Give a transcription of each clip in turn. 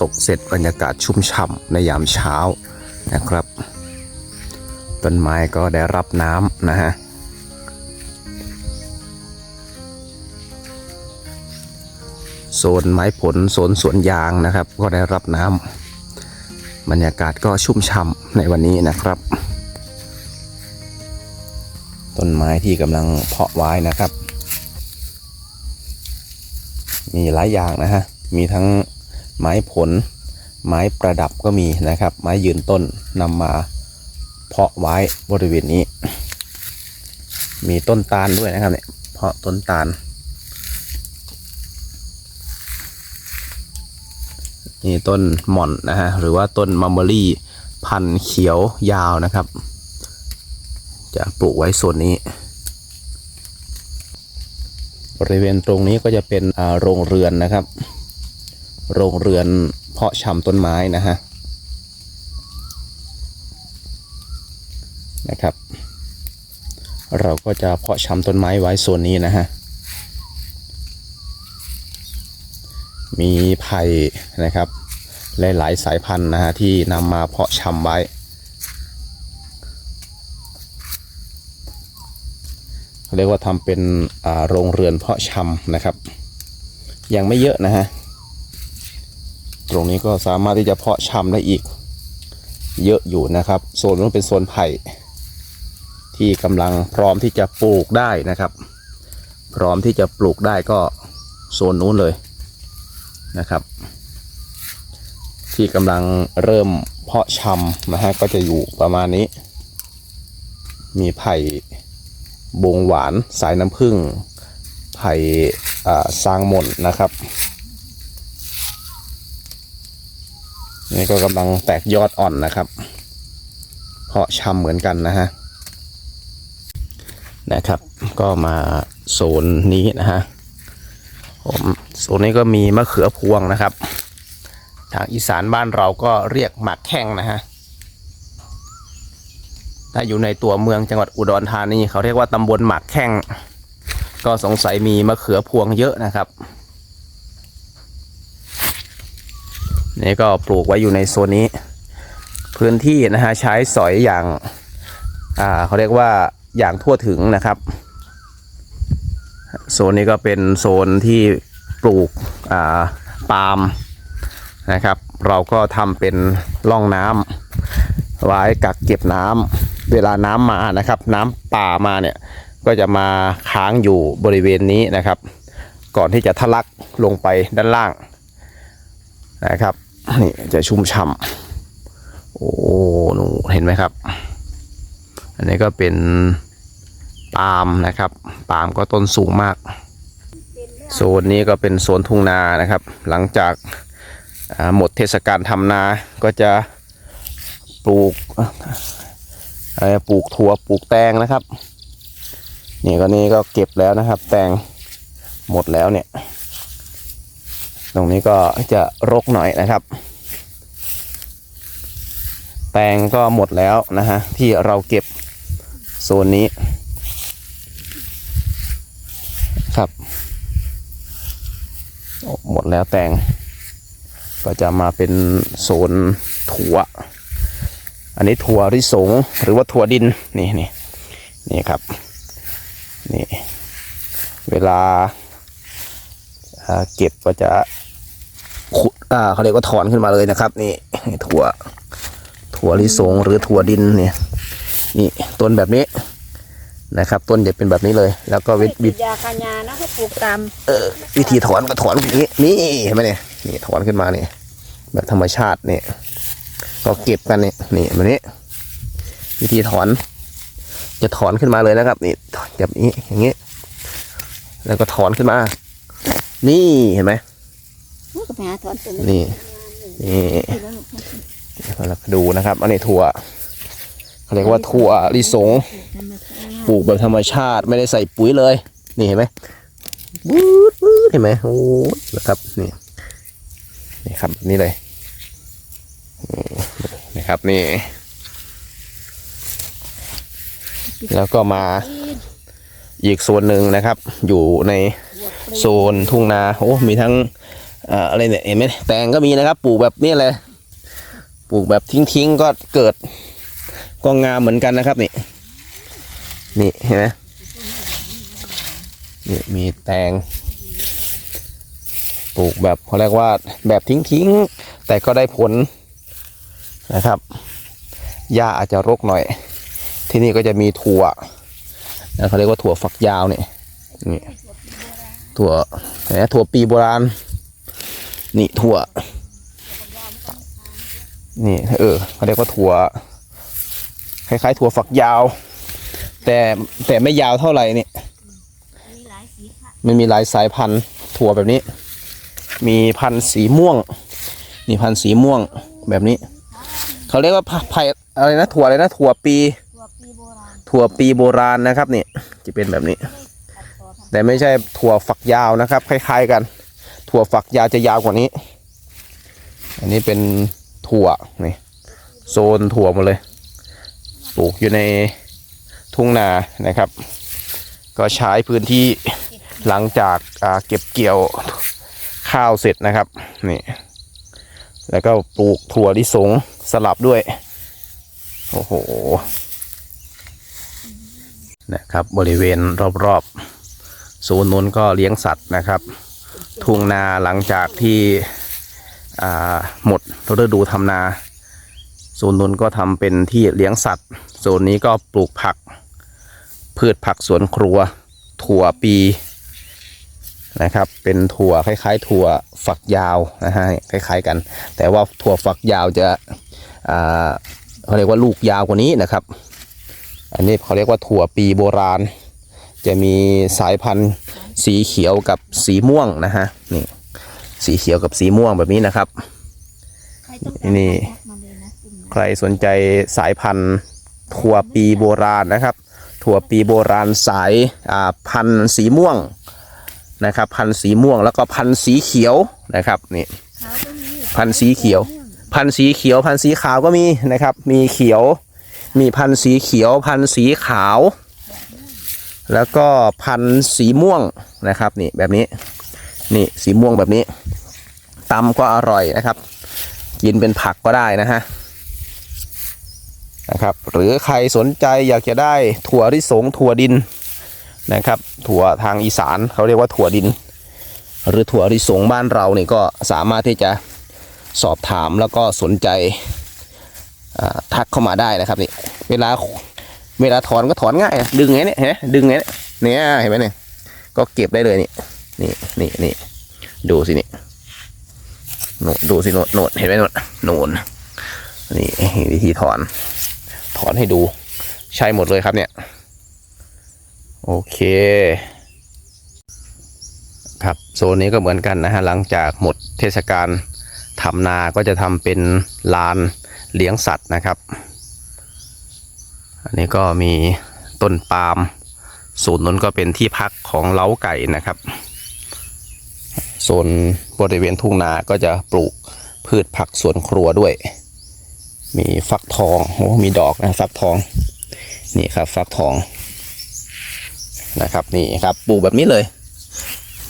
ตกเสร็จบรรยากาศชุ่มฉ่ำในยามเช้านะครับ ต้นไม้ก็ได้รับน้ำนะฮะโซนไม้ผลโซนสวนยางนะครับ ก็ได้รับน้ำบรรยากาศก็ชุ่มฉ่ำในวันนี้นะครับ ต้นไม้ที่กำลังเพาะไว้นะครับ มีหลายอย่างนะฮะมีทั้ง ไม้ผล ไม้ประดับก็มีนะครับ ไม้ยืนต้นนำมาเพาะไว้บริเวณนี้ มีต้นตาลด้วยนะครับเนี่ยเพาะต้นตาลนี่ต้นหม่อนนะฮะหรือว่าต้นมัมเบอรี่พันเขียวยาวนะครับ จะปลูกไว้ส่วนนี้ บริเวณตรงนี้ก็จะเป็นโรงเรือนนะครับ โรงเรือนเพาะชำต้นไม้นะฮะนะครับ เราก็จะเพาะชำต้นไม้ไว้โซนนี้นะฮะมีไผ่นะครับหลายๆสายพันธุ์นะฮะที่นำมาเพาะชำไว้ เรียกว่าทำเป็นโรงเรือนเพาะชำนะครับ ยังไม่เยอะนะฮะ ตรงนี้ก็สามารถที่จะเพาะชำได้อีก เยอะอยู่นะครับ โซนนู้นเป็นโซนไผ่ ที่กำลังพร้อมที่จะปลูกได้นะครับ พร้อมที่จะปลูกได้ก็โซนนู้นเลยนะครับ ที่กำลังเริ่มเพาะชำนะฮะก็จะอยู่ประมาณนี้ มีไผ่บงหวานสายน้ำผึ้งไผ่อ่าซางหม่นนะครับ นี่ก็กำลังแตกยอดอ่อนนะครับ เพาะชำเหมือนกันนะฮะ นะครับ ก็มาโซนนี้นะฮะ ผมโซนนี้ก็มีมะเขือพวงนะครับ ทางอีสานบ้านเราก็เรียกหมากแข้งนะฮะ ถ้าอยู่ในตัวเมืองจังหวัดอุดรธานีเขาเรียกว่าตำบลหมากแข้ง ก็สงสัยมีมะเขือพวงเยอะนะครับ นี่ก็ปลูกไว้อยู่ในโซนนี้ พื้นที่นะฮะใช้สอยอย่างอ่าเขาเรียกว่าอย่างทั่วถึงนะครับ โซนนี้ก็เป็นโซนที่ปลูกอ่าปาล์มนะครับ เราก็ทำเป็นร่องน้ำไว้กักเก็บน้ำเวลาน้ำมานะครับ น้ำป่ามาเนี่ยก็จะมาค้างอยู่บริเวณนี้นะครับ ก่อนที่จะทะลักลงไปด้านล่างนะครับ นี่จะชุ่มฉ่ำโอ้หนูเห็นไหมครับ อันนี้ก็เป็นปาล์มนะครับปาล์มก็ต้นสูงมากโซนนี้ก็เป็นโซนทุ่งนานะครับ หลังจากหมดเทศกาลทำนาก็จะปลูกปลูกถั่วปลูกแตงนะครับนี่ก็นี่ก็เก็บแล้วนะครับ แตงหมดแล้วเนี่ย รงนี้ก็จะรกหน่อยนะครับ แตงก็หมดแล้วนะฮะที่เราเก็บโซนนี้ครับหมดแล้วแตงก็จะมาเป็นโซนถั่ว อันนี้ถั่วริสงหรือว่าถั่วดินนี่นี่นี่ครับนี่เวลาเก็บก็จะ อ่าเขาเรียกว่าถอนขึ้นมาเลยนะครับ นี่ถั่ว ถั่วลิสงหรือถั่วดินเนี่ย นี่ต้นแบบนี้นะครับ ต้นจะเป็นแบบนี้เลย แล้วก็วิปิวิดยาคายานะให้ปลูกตามเออวิธีถอนก็ถอนอย่างนี้นี่เห็นไหมเนี่ยนี่ถอนขึ้นมาเนี่ยแบบธรรมชาติเนี่ยก็เก็บกันนี่นี่แบบนี้ วิธีถอน จะถอนขึ้นมาเลยนะครับ นี่แบบนี้อย่างนี้ แล้วก็ถอนขึ้นมา นี่เห็นไหมมั นี่นี่เราดูนะครับ อันนี้ถั่วเขาเรียกว่าถั่วลิสง ปลูกแบบธรรมชาติไม่ได้ใส่ปุ๋ยเลย นี่เห็นไหมบูดบูดเห็นไหมโอ้ยนะครับนี่นี่ครับนี่เลยนี่นะครับนี่ แล้วก็มาอีกโซนหนึ่งนะครับ อยู่ในโซนทุ่งนาโอ้มีทั้ง อะไรเนี่ยเห็นไหมแตงก็มีนะครับ ปลูกแบบนี้เลยปลูกแบบทิ้งๆก็เกิดก็งามเหมือนกันนะครับนี่นี่เห็นไหมนี่มีแตงปลูกแบบเขาเรียกว่าแบบทิ้งๆแต่ก็ได้ผลนะครับหญ้าอาจจะรกหน่อย ที่นี่ก็จะมีถั่วนะเขาเรียกว่าถั่วฝักยาวเนี่ยนี่ถั่วนไหมถั่วปีโบราณ นี่ถั่ว นี่ เออเขาเรียกว่าถั่ว คล้ายๆ ถั่วฝักยาว แต่แต่ไม่ยาวเท่าไหร่นี่มีหลายสีค่ะมันมีหลายสายพันธุ์ถั่วแบบนี้ มีพันธุ์สีม่วง นี่พันธุ์สีม่วงแบบนี้ เขาเรียกว่าพะไผ่อะไรนะถั่วอะไรนะถั่วปีตัวปีโบราณถั่วปีโบราณนะครับนี่จะเป็นแบบนี้ตัดต่อทแต่ไม่ใช่ถั่วฝักยาวนะครับ คล้าย ๆกัน ถั่วฝักยาวจะยาวกว่านี้ อันนี้เป็นถั่วนี่โซนถั่วหมดเลย ปลูกอยู่ในทุ่งนานะครับ ก็ใช้พื้นที่หลังจากาเก็บเกี่ยวข้าวเสร็จนะครับนี่แล้วก็ปลูกถั่วลิสงสลับด้วยโอ้โหนะครับบริเวณรอบๆโซนนู้นก็เลี้ยงสัตว์นะครับ ทุ่งนาหลังจากที่หมดฤดูทำนาโซนนู้นก็ทำเป็นที่เลี้ยงสัตว์โซนนี้ก็ปลูกผัก พืชผักสวนครัว ถั่วปีนะครับ เป็นถั่วคล้าย ๆ ถั่วฝักยาวนะฮะคล้ายๆกัน แต่ว่าถั่วฝักยาวจะเขาเรียกว่าลูกยาวกว่านี้นะครับ อันนี้เขาเรียกว่าถั่วปีโบราณ จะมีสายพันธุ์ สีเขียวกับสีม่วงนะฮะนี่ สีเขียวกับสีม่วงแบบนี้นะครับำใครต้องการนี่ทักมาเลยนะกลุ่มใครสนใจสายพันธุ์ถั่วปีโบราณนะครับ ถั่วปีโบราณสายอ่าพันธุ์สีม่วงนะครับ พันธุ์สีม่วงแล้วก็พันธุ์สีเขียวนะครับนี่ขาวก็มีพันธุ์สีเขียว พันธุ์สีเขียว พันธุ์สีขาวก็มีนะครับ มีเขียว มีพันธุ์สีเขียว พันธุ์สีขาว แล้วก็พันธุ์สีม่วงนะครับนี่แบบนี้นี่สีม่วงแบบนี้ตำก็อร่อยนะครับ กินเป็นผักก็ได้นะฮะนะครับ หรือใครสนใจอยากจะได้ถั่วลิสงถั่วดินนะครับ ถั่วทางอีสานเขาเรียกว่าถั่วดิน หรือถั่วลิสงบ้านเราเนี่ก็สามารถที่จะสอบถามแล้วก็สนใจทักเข้ามาได้นะครับนี่เวลา เวลาถอนก็ถอนง่ายดึงไงเนี่ยเห็นไหมดึงไงเนี่ยเนี่ยเห็นไหมเนี่ยก็เก็บได้เลยนี่นี่นี่นี่ดูสินี่โนดดูสิโนดโนดเห็นไหมโนดโนนนี่วิธีถอน ถอนให้ดู ใช่หมดเลยครับเนี่ย โอเค ครับโซนนี้ก็เหมือนกันนะฮะหลังจากหมดเทศกาลทำนาก็จะทำเป็นลานเลี้ยงสัตว์นะครับ อันนี้ก็มีต้นปาล์มศูนนั้นก็เป็นที่พักของเล้าไก่นะครับโซนบริเวณทุ่งนาก็จะปลูกพืชผักสวนครัวด้วย มีฟักทองโอ้มีดอกนะฟักทอง นี่ครับฟักทองนะครับนี่ครับปลูกแบบนี้เลย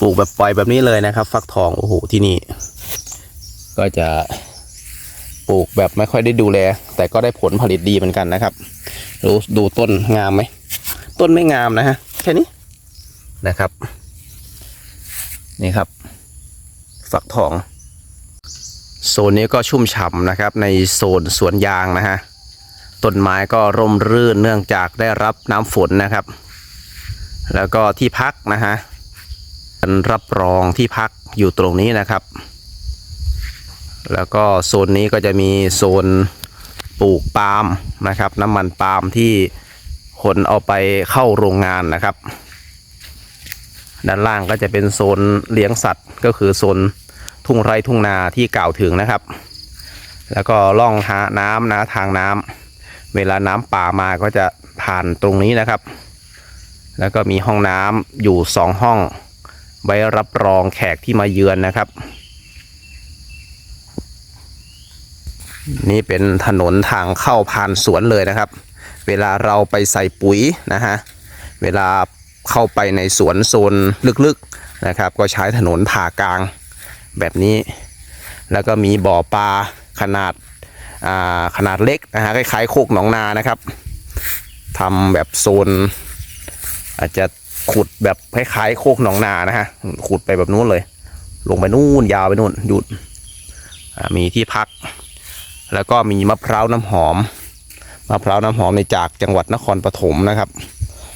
ปลูกแบบปล่อยแบบนี้เลยนะครับ ฟักทองโอ้โหที่นี่ ก็จะ ปลูกแบบไม่ค่อยได้ดูแล แต่ก็ได้ผลผลิตดีเหมือนกันนะครับดูดูต้นงามไหมต้นไม่งามนะฮะแค่นี้นะครับ นี่ครับ ฝักทอง โซนนี้ก็ชุ่มฉ่ำนะครับ ในโซนสวนยางนะฮะต้นไม้ก็ร่มรื่นเนื่องจากได้รับน้ำฝนนะครับ แล้วก็ที่พักนะฮะรับรองที่พักอยู่ตรงนี้นะครับ แล้วก็โซนนี้ก็จะมีโซนปลูกปาล์มนะครับ น้ำมันปาล์มที่คนเอาไปเข้าโรงงานนะครับ ด้านล่างก็จะเป็นโซนเลี้ยงสัตว์ก็คือโซนทุ่งไร่ทุ่งนาที่กล่าวถึงนะครับ แล้วก็ล่องหาน้ำนะทางน้ำเวลาน้ำป่ามาก็จะผ่านตรงนี้นะครับ แล้วก็มีห้องน้ำอยู่สองห้อง ไว้รับรองแขกที่มาเยือนนะครับ นี่เป็นถนนทางเข้าผ่านสวนเลยนะครับ เวลาเราไปใส่ปุ๋ยนะฮะ เวลาเข้าไปในสวนโซนลึกๆนะครับ ก็ใช้ถนนผ่ากลางแบบนี้ แล้วก็มีบ่อปลาขนาดอ่าขนาดเล็กนะฮะคล้ายๆโคกหนองนานะครับทำแบบโซน อาจจะขุดแบบคล้ายๆโคกหนองนานะฮะขุดไปแบบนู้นเลย ลงไปนู่นยาวไปนู่นหยุดมีที่พัก แล้วก็มีมะพร้าวน้ำหอม มะพร้าวน้ำหอมในจากจังหวัดนครปฐมนะครับ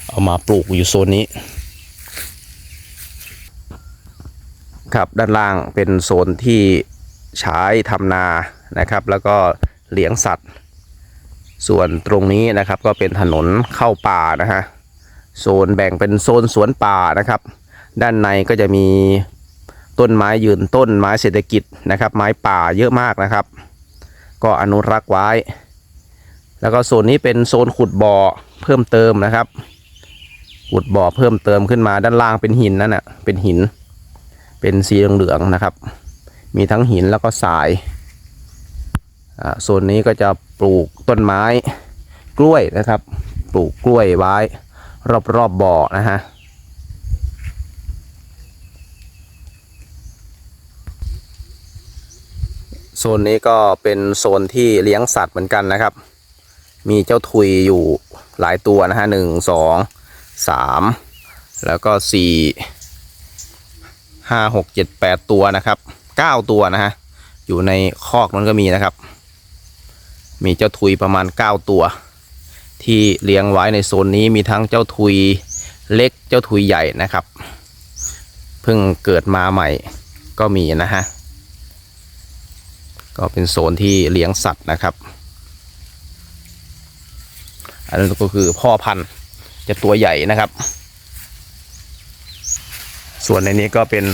เอามาปลูกอยู่โซนนี้ ครับด้านล่างเป็นโซนที่ใช้ทำนานะครับ แล้วก็เลี้ยงสัตว์ ส่วนตรงนี้นะครับก็เป็นถนนเข้าป่านะฮะโซนแบ่งเป็นโซนสวนป่านะครับ ด้านในก็จะมีต้นไม้ยืนต้นไม้เศรษฐกิจนะครับ ไม้ป่าเยอะมากนะครับ ก็อนุรักษ์ไว้ แล้วก็โซนนี้เป็นโซนขุดบ่อเพิ่มเติมนะครับ ขุดบ่อเพิ่มเติมขึ้นมาด้านล่างเป็นหินนั่นน่ะเป็นหิน เป็นสีเหลืองๆนะครับ มีทั้งหินแล้วก็ทรายโซนนี้ก็จะปลูกต้นไม้กล้วยนะครับ ปลูกกล้วยไว้ รอบๆบบ่อนะฮะ โซนนี้ก็เป็นโซนที่เลี้ยงสัตว์เหมือนกันนะครับ มีเจ้าทุยอยู่หลายตัวนะฮะหนึ่งสองสามแล้วก็สี่ห้าหกเจ็ดแปดตัวนะครับเก้าตัวนะฮะอยู่ในคอกนั้นก็มีนะครับ มีเจ้าทุยประมาณเก้าตัว ที่เลี้ยงไว้ในโซนนี้มีทั้งเจ้าทุยเล็กเจ้าทุยใหญ่นะครับ เพิ่งเกิดมาใหม่ก็มีนะฮะ ก็เป็นโซนที่เลี้ยงสัตว์นะครับ อันนั้นก็คือพ่อพันธุ์จะตัวใหญ่นะครับ ส่วนในนี้ก็เป็น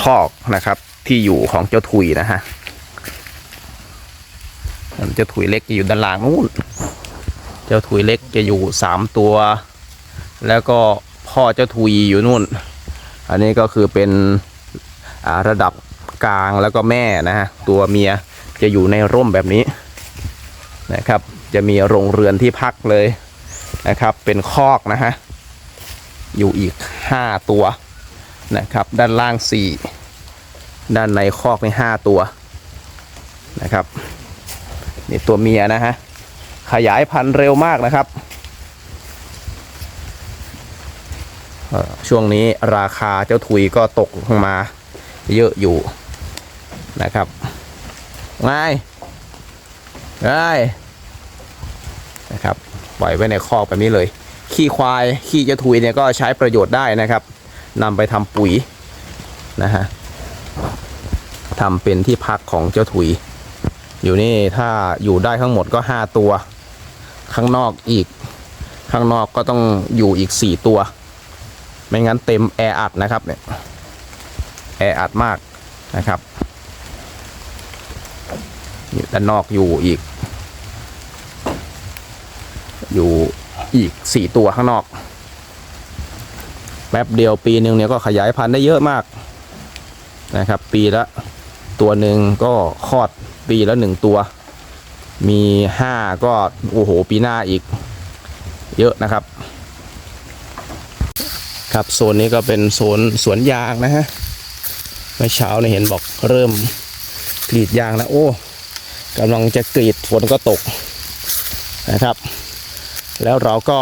คอกนะครับที่อยู่ของเจ้าถุยนะฮะเจ้าถุยเล็กจะอยู่ด้านล่างนู้น เจ้าถุยเล็กจะอยู่สามตัว แล้วก็พ่อเจ้าถุยอยู่นู่น อันนี้ก็คือเป็นระดับ กลางแล้วก็แม่นะฮะตัวเมียจะอยู่ในร่มแบบนี้นะครับ จะมีโรงเรือนที่พักเลยนะครับ เป็นคอกนะฮะอยู่อีก 5 ตัวนะครับ ด้านล่าง 4 ด้านในคอกใน5ตัวนะครับนี่ตัวเมียนะฮะขยายพันธุ์เร็วมากนะครับช่วงนี้ราคาเจ้าถุยก็ตกลงมาเยอะอยู่ นะครับง่ายง่ายนะครับ ปล่อยไว้ในคอกแบบนี้เลย ขี้ควาย ขี้เจ้าทุยเนี่ยก็ใช้ประโยชน์ได้นะครับนำไปทำปุ๋ยนะฮะทำเป็นที่พักของเจ้าทุย อยู่นี่ถ้าอยู่ได้ทั้งหมดก็ 5 ตัว ข้างนอกอีก ข้างนอกก็ต้องอยู่อีก 4 ตัว ไม่งั้นเต็มแออัดนะครับเนี่ยแออัดมากนะครับ ด้านนอกอยู่อีก อยู่อีกสี่ตัวข้างนอก แป๊บเดียวปีหนึ่งเนี่ยก็ขยายพันธุ์ได้เยอะมากนะครับ ปีละตัวหนึ่งก็คลอดปีละหนึ่งตัว มีห้าก็โอ้โหปีหน้าอีก เยอะนะครับ ครับโซนนี้ก็เป็นโซนสวนยางนะฮะเมื่อเช้าเนี่ยเห็นบอกเริ่มกรีดยางแล้วโอ้ กำลังจะกรีดฝนก็ตกนะครับ แล้วเราก็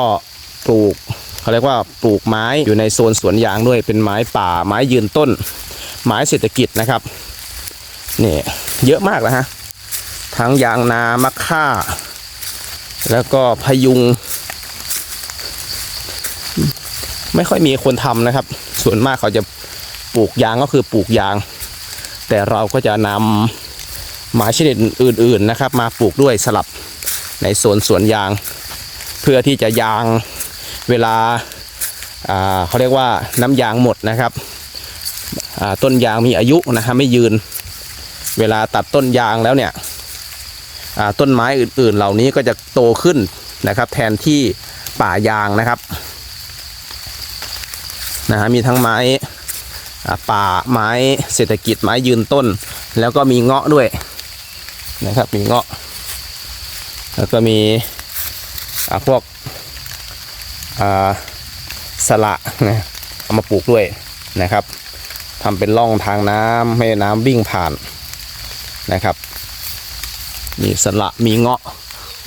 ปลูกเขาเรียกว่าปลูกไม้อยู่ในโซนสวนยางด้วยเป็นไม้ป่าไม้ยืนต้น ไม้เศรษฐกิจนะครับนี่เยอะมากนะฮะทั้งยางนามะค่า แล้วก็พยุง ไม่ค่อยมีคนทำนะครับ ส่วนมากเขาจะปลูกยางก็คือปลูกยาง แต่เราก็จะนำ ไม้ชนิดอื่นๆนะครับ มาปลูกด้วยสลับในโซนสวนยาง เพื่อที่จะยางเวลาเขาเรียกว่าน้ำยางหมดนะครับต้นยางมีอายุนะฮะไม่ยืน เวลาตัดต้นยางแล้วเนี่ยต้นไม้อื่น ๆ เหล่านี้ก็จะโตขึ้นนะครับ แทนที่ป่ายางนะครับนะฮะมีทั้งไม้ป่าไม้เศรษฐกิจไม้ยืนต้น แล้วก็มีเงาะด้วย นะครับ มีเงาะ แล้วก็มีพวกสละนะเอามาปลูกด้วยนะครับทำเป็นร่องทางน้ำให้น้ำวิ่งผ่านนะครับ มีสละมีเงาะ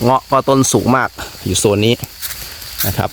เงาะก็ต้นสูงมากอยู่โซนนี้นะครับ